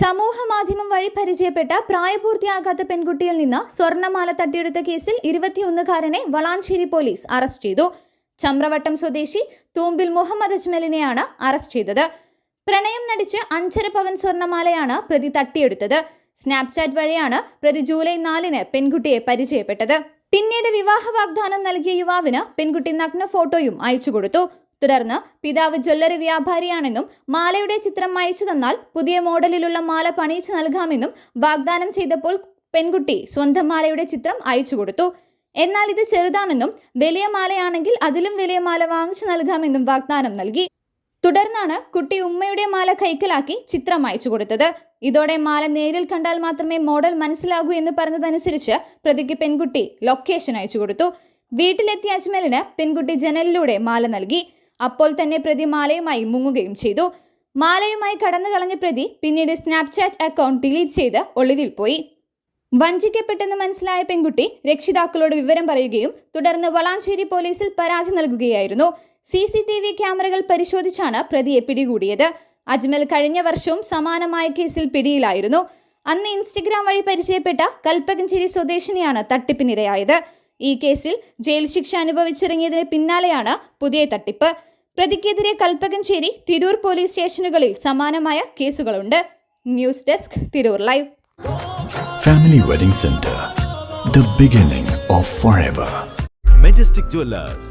സമൂഹ മാധ്യമം വഴി പരിചയപ്പെട്ട പ്രായപൂർത്തിയാകാത്ത പെൺകുട്ടിയിൽ നിന്ന് സ്വർണമാല തട്ടിയെടുത്ത കേസിൽ ഇരുപത്തിയൊന്നുകാരനെ വളാഞ്ചേരി പോലീസ് അറസ്റ്റ് ചെയ്തു. ചമ്രവട്ടം സ്വദേശി തൂമ്പിൽ മുഹമ്മദ് അജ്മലിനെയാണ് അറസ്റ്റ് ചെയ്തത്. പ്രണയം നടിച്ച് അഞ്ചര പവൻ സ്വർണമാലയാണ് പ്രതി തട്ടിയെടുത്തത്. സ്നാപ്ചാറ്റ് വഴിയാണ് പ്രതി ജൂലൈ നാലിന് പെൺകുട്ടിയെ പരിചയപ്പെട്ടത്. പിന്നീട് വിവാഹ വാഗ്ദാനം നൽകിയ യുവാവിന് പെൺകുട്ടി നഗ്ന ഫോട്ടോയും അയച്ചു കൊടുത്തു. തുടർന്ന് പിതാവ് ജ്വല്ലറി വ്യാപാരിയാണെന്നും മാലയുടെ ചിത്രം അയച്ചു തന്നാൽ പുതിയ മോഡലിലുള്ള മാല പണിയിച്ചു നൽകാമെന്നും വാഗ്ദാനം ചെയ്തപ്പോൾ പെൺകുട്ടി സ്വന്തം മാലയുടെ ചിത്രം അയച്ചു കൊടുത്തു. എന്നാൽ ഇത് ചെറുതാണെന്നും വലിയ മാലയാണെങ്കിൽ അതിലും വലിയ മാല വാങ്ങിച്ചു നൽകാമെന്നും വാഗ്ദാനം നൽകി. തുടർന്നാണ് കുട്ടി ഉമ്മയുടെ മാല കൈക്കലാക്കി ചിത്രം അയച്ചു കൊടുത്തത്. ഇതോടെ മാല നേരിൽ കണ്ടാൽ മാത്രമേ മോഡൽ മനസ്സിലാകൂ എന്ന് പറഞ്ഞതനുസരിച്ച് പ്രതിക്ക് പെൺകുട്ടി ലൊക്കേഷൻ അയച്ചു കൊടുത്തു. വീട്ടിലെത്തിയ അജ്മലിന് പെൺകുട്ടി ജനലിലൂടെ മാല നൽകി. അപ്പോൾ തന്നെ പ്രതി മാലയുമായി മുങ്ങുകയും ചെയ്തു. മാലയുമായി കടന്നു കളഞ്ഞ പ്രതി പിന്നീട് സ്നാപ്ചാറ്റ് അക്കൗണ്ട് ഡിലീറ്റ് ചെയ്ത് ഒളിവിൽ പോയി. വഞ്ചിക്കപ്പെട്ടെന്ന് മനസ്സിലായ പെൺകുട്ടി രക്ഷിതാക്കളോട് വിവരം പറയുകയും തുടർന്ന് വളാഞ്ചേരി പോലീസിൽ പരാതി നൽകുകയായിരുന്നു. സി സി ടി വി ക്യാമറകൾ പരിശോധിച്ചാണ് പ്രതിയെ പിടികൂടിയത്. അജ്മൽ കഴിഞ്ഞ വർഷവും സമാനമായ കേസിൽ പിടിയിലായിരുന്നു. അന്ന് ഇൻസ്റ്റഗ്രാം വഴി പരിചയപ്പെട്ട കൽപ്പകഞ്ചേരി സ്വദേശിനിയാണ് തട്ടിപ്പിനിരയായത്. ഈ കേസിൽ ജയിൽ ശിക്ഷ അനുഭവിച്ചിറങ്ങിയതിന് പിന്നാലെയാണ് പുതിയ തട്ടിപ്പ്. പ്രതിക്കെതിരെ കൽപ്പകഞ്ചേരി തിരൂർ പോലീസ് സ്റ്റേഷനുകളിൽ സമാനമായ കേസുകളുണ്ട്. News desk Tirur live. Family Wedding Center, the beginning of forever. Majestic jewellers